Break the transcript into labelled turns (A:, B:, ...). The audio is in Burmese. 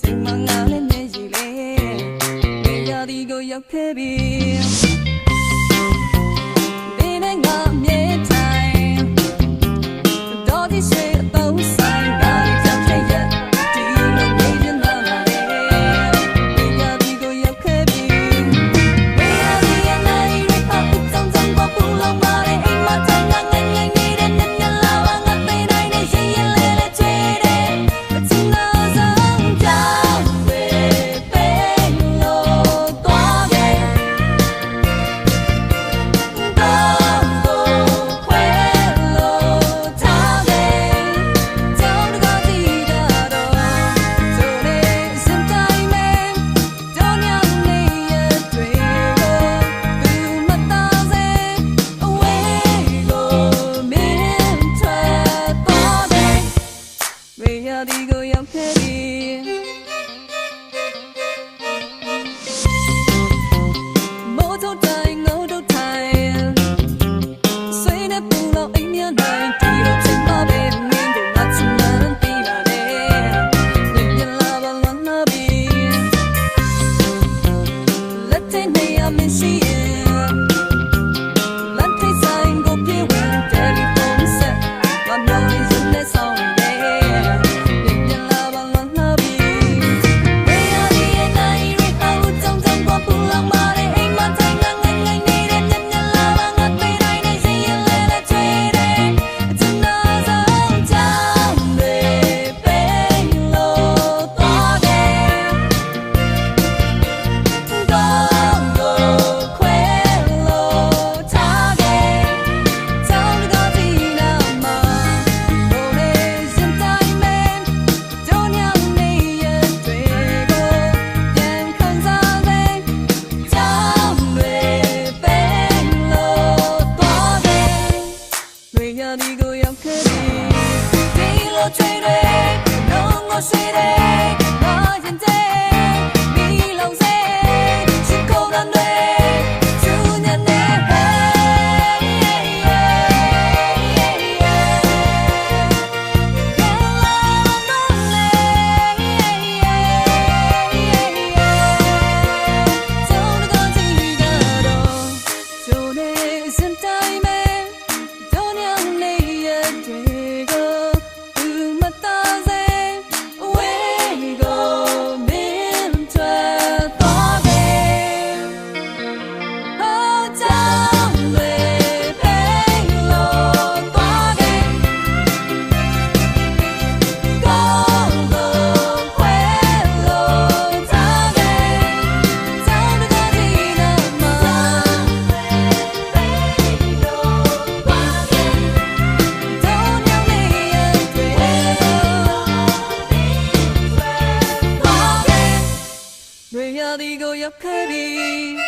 A: ချိန်မှာငါလည်းနေရည်လေနေရာဒီကိုရောက်ခဲ့ပြီ você. 어디고 옆구리.